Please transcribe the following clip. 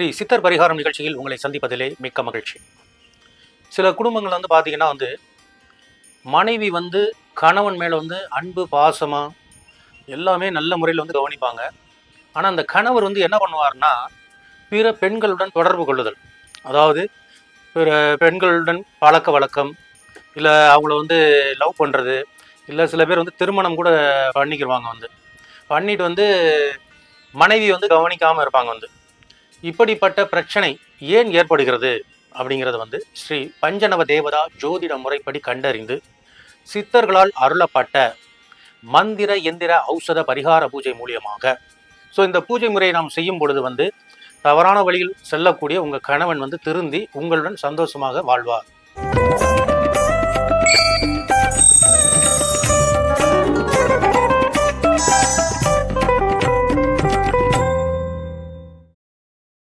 ஸ்ரீ சித்தர் பரிகாரம் நிகழ்ச்சியில் உங்களை சந்திப்பதிலே மிக்க மகிழ்ச்சி. சில குடும்பங்கள் வந்து பார்த்தீங்கன்னா வந்து மனைவி வந்து கணவன் மேலே வந்து அன்பு பாசமாக எல்லாமே நல்ல முறையில் வந்து கவனிப்பாங்க. ஆனால் அந்த கணவர் வந்து என்ன பண்ணுவார்னா பிற பெண்களுடன் தொடர்பு கொள்ளுதல். அதாவது பிற பெண்களுடன் பழக்க வழக்கம் இல்லை அவங்கள வந்து லவ் பண்ணுறது இல்லை சில பேர் வந்து திருமணம் கூட பண்ணிக்கிடுவாங்க வந்து. பண்ணிட்டு வந்து மனைவி வந்து கவனிக்காமல் இருப்பாங்க வந்து. இப்படிப்பட்ட பிரச்சனை ஏன் ஏற்படுகிறது அப்படிங்கிறது வந்து ஸ்ரீ பஞ்சநவ தேவதா ஜோதிட முறைப்படி கண்டறிந்து சித்தர்களால் அருளப்பட்ட மந்திர எந்திர ஔஷத பரிகார பூஜை மூலியமாக. ஸோ இந்த பூஜை முறையை நாம் செய்யும் பொழுது வந்து தவறான வழியில் செல்லக்கூடிய உங்கள் கணவன் வந்து திருந்தி உங்களுடன் சந்தோஷமாக வாழ்வார்.